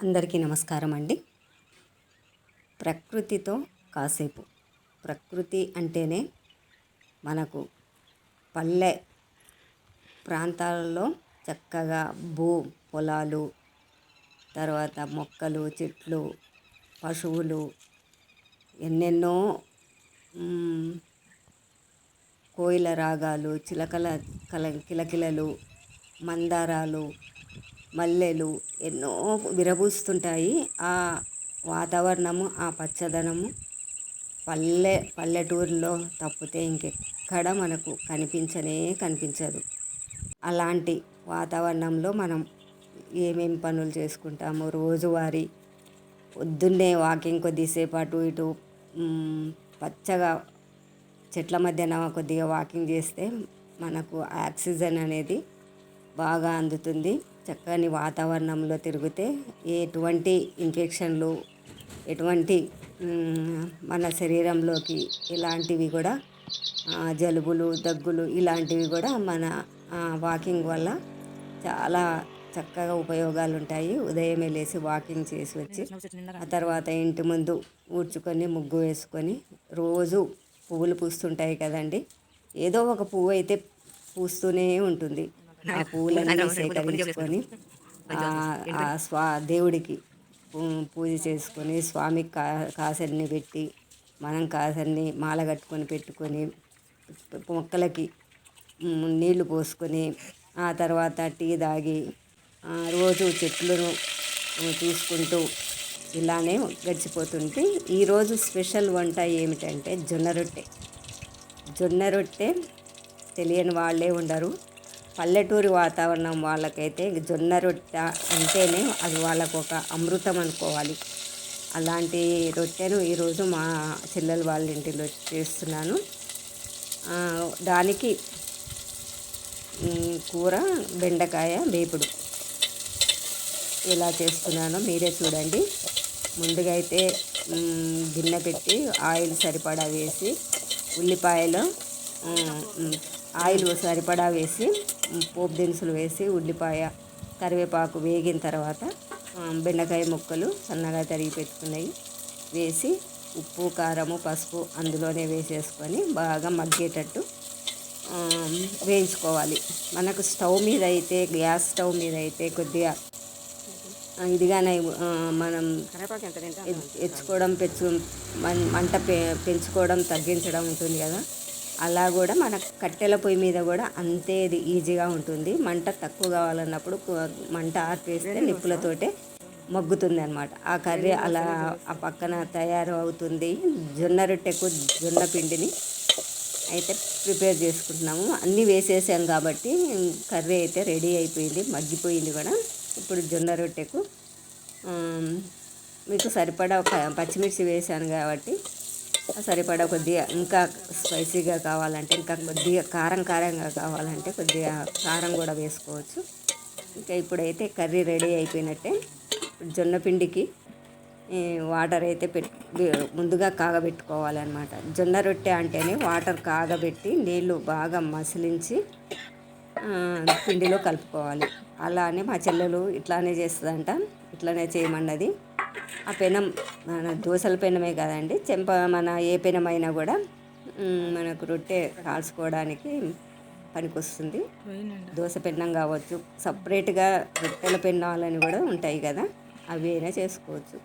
అందరికీ నమస్కారం అండి. ప్రకృతితో కాసేపు. ప్రకృతి అంటేనే మనకు పల్లె ప్రాంతాలలో చక్కగా భూ పొలాలు తర్వాత మొక్కలు చెట్లు పశువులు ఎన్నెన్నో కోయిల రాగాలు చిలకల కల కిలకిలలు మందారాలు మల్లెలు ఎన్నో విరబూస్తుంటాయి. ఆ వాతావరణము ఆ పచ్చదనము పల్లె పల్లెటూరులో తప్పితే ఇంకెక్కడ మనకు కనిపించనే కనిపించదు. అలాంటి వాతావరణంలో మనం ఏమేం పనులు చేసుకుంటాము? రోజువారీ పొద్దున్నే వాకింగ్ కొద్దిసేపు అటు ఇటు పచ్చగా చెట్ల మధ్యన కొద్దిగా వాకింగ్ చేస్తే మనకు ఆక్సిజన్ అనేది బాగా అందుతుంది. చక్కని వాతావరణంలో తిరిగితే ఎటువంటి ఇన్ఫెక్షన్లు ఎటువంటి మన శరీరంలోకి ఇలాంటివి కూడా జలుబులు దగ్గులు ఇలాంటివి కూడా మన వాకింగ్ వల్ల చాలా చక్కగా ఉపయోగాలు ఉంటాయి. ఉదయమే లేచి వాకింగ్ చేసి వచ్చి ఆ తర్వాత ఇంటి ముందు ఊడ్చుకొని ముగ్గు వేసుకొని రోజు పువ్వులు పూస్తుంటాయి కదండి. ఏదో ఒక పువ్వు అయితే పూస్తూనే ఉంటుంది. ఆ పువ్వులన్నీ సేకరించుకొని స్వా దేవుడికి పూజ చేసుకొని స్వామికి కా కాసన్ని పెట్టి మనం కాసన్ని మాల కట్టుకొని పెట్టుకొని మొక్కలకి నీళ్ళు పోసుకొని ఆ తర్వాత టీ తాగి ఆ, రోజు చెట్లను ఆ, చూసుకుంటూ ఇలానే గడిచిపోతుంది ఈరోజు స్పెషల్ వంట ఏమిటంటే జొన్న రొట్టె. జొన్న రొట్టె తెలియని వాళ్ళే ఉండరు. పల్లెటూరి వాతావరణం వాళ్ళకైతే జొన్న రొట్టె అంటేనే అది వాళ్ళకు ఒక అమృతం అనుకోవాలి. అలాంటి రొట్టెను ఈరోజు మా చెల్లెలు వాళ్ళ ఇంటిలో చేస్తున్నాను. దానికి కూర బెండకాయ వేపుడు ఎలా చేస్తున్నానో మీరే చూడండి. ముందుగా అయితే గిన్నె పెట్టి ఆయిల్ సరిపడా వేసి ఉల్లిపాయలు ఆయిల్ సరిపడా వేసి పోపు దినుసులు వేసి ఉల్లిపాయ కరివేపాకు వేగిన తర్వాత బెండకాయ ముక్కలు సన్నగా తరిగి పెట్టుకున్నాయి వేసి ఉప్పు కారము పసుపు అందులోనే వేసేసుకొని బాగా మగ్గేటట్టు వేయించుకోవాలి. మనకు స్టవ్ మీద అయితే గ్యాస్ స్టవ్ మీద అయితే కొద్దిగా ఇదిగానే మనం ఎచ్చుకోవడం పెంచు మంట పెంచుకోవడం తగ్గించడం ఉంటుంది కదా. అలా కూడా మన కట్టెల పొయ్యి మీద కూడా అంతే ఇది ఈజీగా ఉంటుంది. మంట తక్కువ కావాలన్నప్పుడు మంట ఆర్పేస్తే నిప్పులతోటే మగ్గుతుంది అనమాట ఆ కర్రీ అలా ఆ పక్కన తయారు అవుతుంది జొన్న రొట్టెకు జొన్న పిండిని అయితే ప్రిపేర్ చేసుకుంటున్నాము. అన్నీ వేసేసాం కాబట్టి కర్రీ అయితే రెడీ అయిపోయింది మగ్గిపోయింది కూడా. ఇప్పుడు జొన్న రొట్టెకు మీకు సరిపడా ఒక పచ్చిమిర్చి వేసాను కాబట్టి సరిపడా కొద్దిగా ఇంకా స్పైసీగా కావాలంటే ఇంకా కొద్దిగా కారం కారంగా కావాలంటే కొద్దిగా కారం కూడా వేసుకోవచ్చు. ఇంకా ఇప్పుడైతే కర్రీ రెడీ అయిపోయినట్టే. ఇప్పుడు జొన్న పిండికి వాటర్ అయితే పెట్ ముందుగా కాగబెట్టుకోవాలన్నమాట. జొన్న రొట్టె అంటేనే వాటర్ కాగబెట్టి నీళ్ళు బాగా మసిలించి పిండిలో కలుపుకోవాలి. అలానే మా చెల్లెలు ఇట్లానే చేస్తుందంట. ఇట్లానే చేయమన్నది. ఆ పెనం మన దోశల పెనమే కదండి. చెంప మన ఏ పెనమైనా కూడా మనకు రొట్టె కాల్చుకోవడానికి పనికొస్తుంది. దోశ పెన్నం కావచ్చు సపరేట్గా రొట్టెల పెన్నాలని కూడా ఉంటాయి కదా అవి అయినా చేసుకోవచ్చు.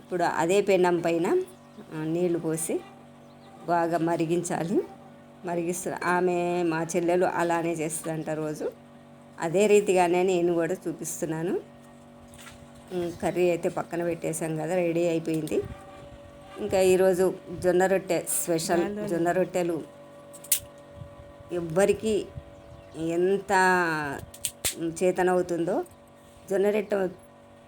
ఇప్పుడు అదే పెన్నం పైన నీళ్ళు పోసి బాగా మరిగించాలి. మరిగిస్తు ఆమె మా చెల్లెలు అలానే చేస్తుందంట రోజు. అదే రీతిగానే నేను కూడా చూపిస్తున్నాను. కర్రీ అయితే పక్కన పెట్టేశాం కదా రెడీ అయిపోయింది. ఇంకా ఈరోజు జొన్న రొట్టె స్పెషల్. జొన్న రొట్టెలు ఎవ్వరికి ఎంత చేతనవుతుందో జొన్న రొట్టె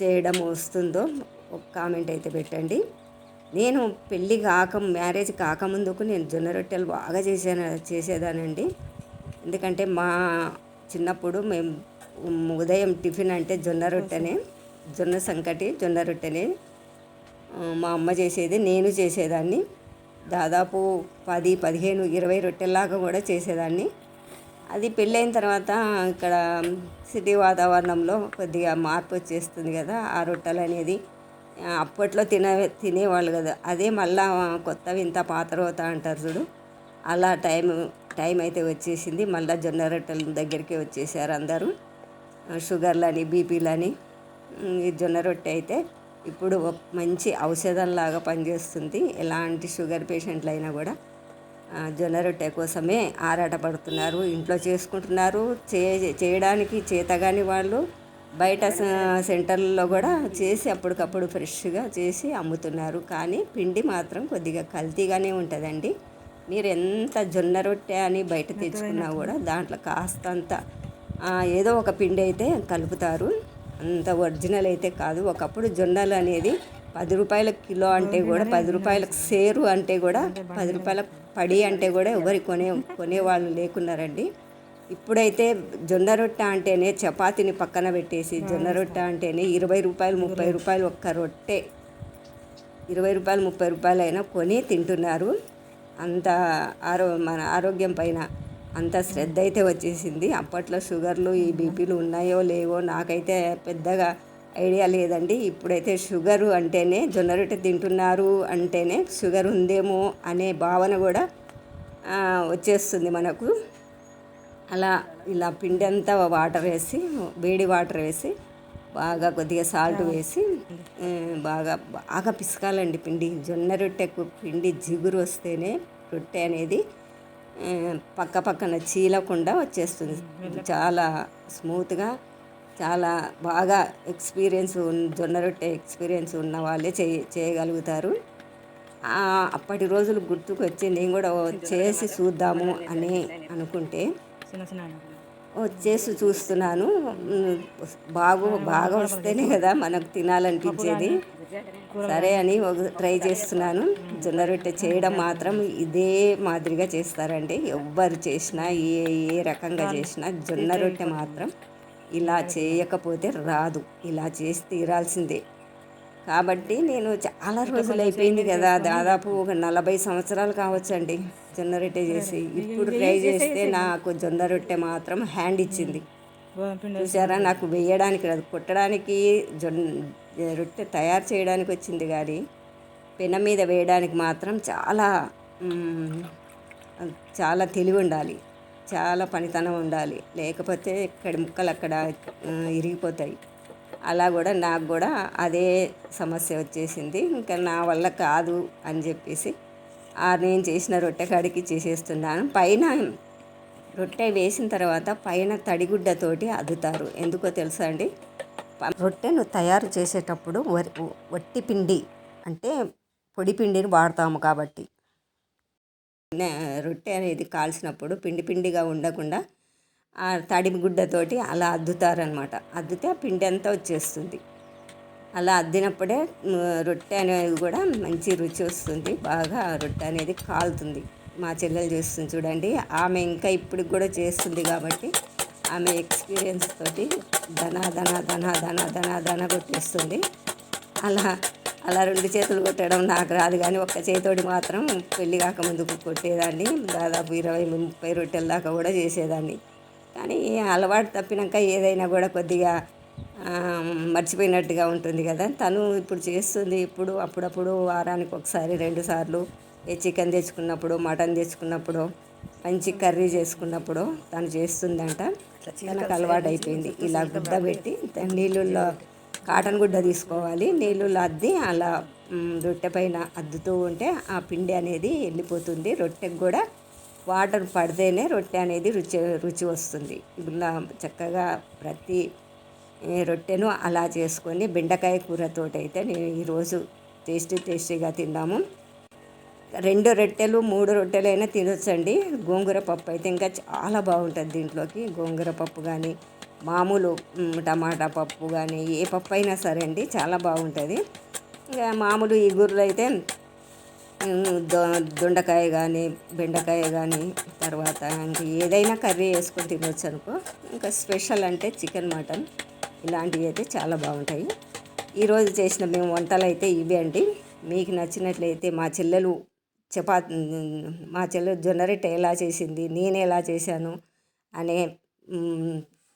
చేయడం వస్తుందో ఒక కామెంట్ అయితే పెట్టండి. నేను పెళ్ళి కాక మ్యారేజ్ కాకముందుకు నేను జొన్న రొట్టెలు బాగా చేసాను చేసేదానండి. ఎందుకంటే మా చిన్నప్పుడు మేము ఉదయం టిఫిన్ అంటే జొన్న రొట్టెనే. జొన్న సంకటి జొన్న రొట్టెని మా అమ్మ చేసేది నేను చేసేదాన్ని. దాదాపు పది పదిహేను ఇరవై రొట్టెల్లాగా కూడా చేసేదాన్ని. అది పెళ్ళైన తర్వాత ఇక్కడ సిటీ వాతావరణంలో కొద్దిగా మార్పు వచ్చేస్తుంది కదా ఆ రొట్టెలు అనేది. అప్పట్లో తినే తినేవాళ్ళు కదా. అదే మళ్ళా కొత్త వింత పాత రోత అంటారు చూడు. అలా టైం టైం అయితే వచ్చేసింది. మళ్ళీ జొన్న రొట్టెల దగ్గరికి వచ్చేసారు అందరూ. షుగర్లని బీపీలని. ఈ జొన్న రొట్టె అయితే ఇప్పుడు మంచి ఔషధంలాగా పనిచేస్తుంది. ఎలాంటి షుగర్ పేషెంట్లు అయినా కూడా జొన్న రొట్టె కోసమే ఆరాటపడుతున్నారు ఇంట్లో చేసుకుంటున్నారు. చే చేయడానికి చేతగాని వాళ్ళు బయట సెంటర్లలో కూడా చేసి అప్పటికప్పుడు ఫ్రెష్గా చేసి అమ్ముతున్నారు. కానీ పిండి మాత్రం కొద్దిగా కల్తీగానే ఉంటుందండి. మీరు ఎంత జొన్న రొట్టె అని బయట తెచ్చుకున్నా కూడా దాంట్లో కాస్తంత ఏదో ఒక పిండి అయితే కలుపుతారు. అంత ఒరిజినల్ అయితే కాదు. ఒకప్పుడు జొన్నలు అనేది పది రూపాయల కిలో అంటే కూడా పది రూపాయలకు సేరు అంటే కూడా పది రూపాయల పడి అంటే కూడా ఎవరి కొనే కొనేవాళ్ళు లేకున్నారండి. ఇప్పుడైతే జొన్న రొట్టె అంటేనే చపాతీని పక్కన పెట్టేసి జొన్న రొట్టె అంటేనే ఇరవై రూపాయలు ముప్పై రూపాయలు ఒక్క రొట్టె. ఇరవై రూపాయలు ముప్పై రూపాయలు అయినా కొని తింటున్నారు. అంత ఆరో మన ఆరోగ్యం పైన అంత శ్రద్ధ అయితే వచ్చేసింది. అప్పట్లో షుగర్లు ఈ బీపీలు ఉన్నాయో లేవో నాకైతే పెద్దగా ఐడియా లేదండి. ఇప్పుడైతే షుగరు అంటేనే జొన్న రొట్టె తింటున్నారు అంటేనే షుగర్ ఉందేమో అనే భావన కూడా వచ్చేస్తుంది మనకు. అలా ఇలా పిండి అంతా వాటర్ వేసి వేడి వాటర్ వేసి బాగా కొద్దిగా సాల్ట్ వేసి బాగా బాగా పిసకాలండి పిండి. జొన్న రొట్టెకు పిండి జిగురు వస్తేనే రొట్టె అనేది పక్క పక్కన చీలకుండా వచ్చేస్తుంది. చాలా స్మూత్గా చాలా బాగా ఎక్స్పీరియన్స్ జొన్న రొట్టె ఎక్స్పీరియన్స్ ఉన్న వాళ్ళే చేయ చేయగలుగుతారు. అప్పటి రోజులు గుర్తుకు వచ్చి నేను కూడా చేసి చూద్దాము అని అనుకుంటే వచ్చేసి చేసి చూస్తున్నాను. బాగు బాగా వస్తేనే కదా మనకు తినాలనిపించేది. సరే అని ఒక ట్రై చేస్తున్నాను. జొన్న రొట్టె చేయడం మాత్రం ఇదే మాదిరిగా చేస్తారండి. ఎవ్వరు చేసినా ఏ ఏ రకంగా చేసినా జొన్న రొట్టె మాత్రం ఇలా చేయకపోతే రాదు. ఇలా చేసి తీరాల్సిందే. కాబట్టి నేను చాలా రోజులు అయిపోయింది కదా దాదాపు ఒక నలభై సంవత్సరాలు కావచ్చండి జొన్న రొట్టె చేసి. ఇప్పుడు ట్రై చేస్తే నాకు జొన్న రొట్టె మాత్రం హ్యాండ్ ఇచ్చింది. చూసారా? నాకు వేయడానికి రాదు. కొట్టడానికి జొన్న రొట్టె తయారు చేయడానికి వచ్చింది కానీ పెన మీద వేయడానికి మాత్రం చాలా చాలా తెలివి ఉండాలి. చాలా పనితనం ఉండాలి. లేకపోతే ఇక్కడ ముక్కలు అక్కడ ఇరిగిపోతాయి. అలా కూడా నాకు కూడా అదే సమస్య వచ్చేసింది. ఇంకా నా వల్ల కాదు అని చెప్పేసి ఆ నేను చేసిన రొట్టె కాడికి చేసేస్తున్నాను. పైన రొట్టె వేసిన తర్వాత పైన తడిగుడ్డతోటి అద్దుతారు. ఎందుకో తెలుసా అండి? రొట్టెను తయారు చేసేటప్పుడు వరి వట్టి పిండి అంటే పొడి పిండిని వాడతాము కాబట్టి. రొట్టె అనేది కాల్చినప్పుడు పిండి పిండిగా ఉండకుండా ఆ తడిమి గుడ్డతోటి అలా అద్దుతారనమాట. అద్దితే ఆ పిండి అంతా వచ్చేస్తుంది. అలా అద్దినప్పుడే రొట్టె అనేది కూడా మంచి రుచి వస్తుంది. బాగా రొట్టె అనేది కాలుతుంది. మా చెల్లెలు చేస్తుంది చూడండి. ఆమె ఇంకా ఇప్పుడు కూడా చేస్తుంది కాబట్టి ఆమె ఎక్స్పీరియన్స్ తోటి ధన ధన ధన ధన ధన ధన కొట్టేస్తుంది. అలా అలా రెండు చేతులు కొట్టడం నాకు రాదు కానీ ఒక్క చేతోటి మాత్రం పెళ్ళి కాకముందు కొట్టేదాన్ని. దాదాపు ఇరవై ముప్పై రొట్టెల దాకా కూడా చేసేదాన్ని. కానీ అలవాటు తప్పినాక ఏదైనా కూడా కొద్దిగా మర్చిపోయినట్టుగా ఉంటుంది కదా. తను ఇప్పుడు చేస్తుంది ఇప్పుడు అప్పుడప్పుడు వారానికి ఒకసారి రెండు సార్లు ఏ చికెన్ తెచ్చుకున్నప్పుడు మటన్ తెచ్చుకున్నప్పుడు మంచి కర్రీ చేసుకున్నప్పుడు తను చేస్తుందంట. తనకు అలవాటు అయిపోయింది. ఇలా గుడ్డ పెట్టి నీళ్ళల్లో కాటన్ గుడ్డ తీసుకోవాలి. నీళ్ళల్లో అద్ది అలా రొట్టె పైన అద్దుతూ ఉంటే ఆ పిండి అనేది వెళ్ళిపోతుంది రొట్టెకి కూడా వాటర్ పడితేనే రొట్టె అనేది రుచి రుచి వస్తుంది. ఇలా చక్కగా ప్రతి రొట్టెను అలా చేసుకొని బెండకాయ కూరతో అయితే నేను ఈరోజు టేస్టీ టేస్టీగా తిన్నాము. రెండు రొట్టెలు మూడు రొట్టెలు అయినా తినొచ్చండి. గోంగూర పప్పు అయితే ఇంకా చాలా బాగుంటుంది దీంట్లోకి. గోంగూర పప్పు కానీ మామూలు టమాటా పప్పు కానీ ఏ పప్పు అయినా సరే అండి చాలా బాగుంటుంది. ఇంకా మామూలు ఇగురులు అయితే దొండకాయ కానీ బెండకాయ కానీ తర్వాత ఇంకా ఏదైనా కర్రీ వేసుకొని తినవచ్చు అనుకో. ఇంకా స్పెషల్ అంటే చికెన్ మటన్. ఇలాంటివి అయితే చాలా బాగుంటాయి. ఈరోజు చేసిన మేము వంటలు అయితే ఇవే అండి. మీకు నచ్చినట్లయితే మా చెల్లెలు చపా మా చెల్లెలు జొన్న రొట్టె ఎలా చేసింది నేను ఎలా చేశాను అనే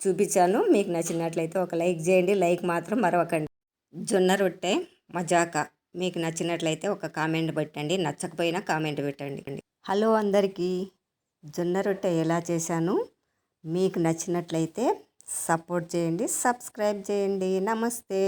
చూపించాను. మీకు నచ్చినట్లయితే ఒక లైక్ చేయండి. లైక్ మాత్రం మరవకండి. జొన్న రొట్టె మజాకా. మీకు నచ్చినట్లయితే ఒక కామెంట్ పెట్టండి నచ్చకపోయినా కామెంట్ పెట్టండి. హలో అందరికీ జొన్న రొట్టె ఎలా చేశాను? మీకు నచ్చినట్లయితే సపోర్ట్ చేయండి సబ్స్క్రైబ్ చేయండి. నమస్తే.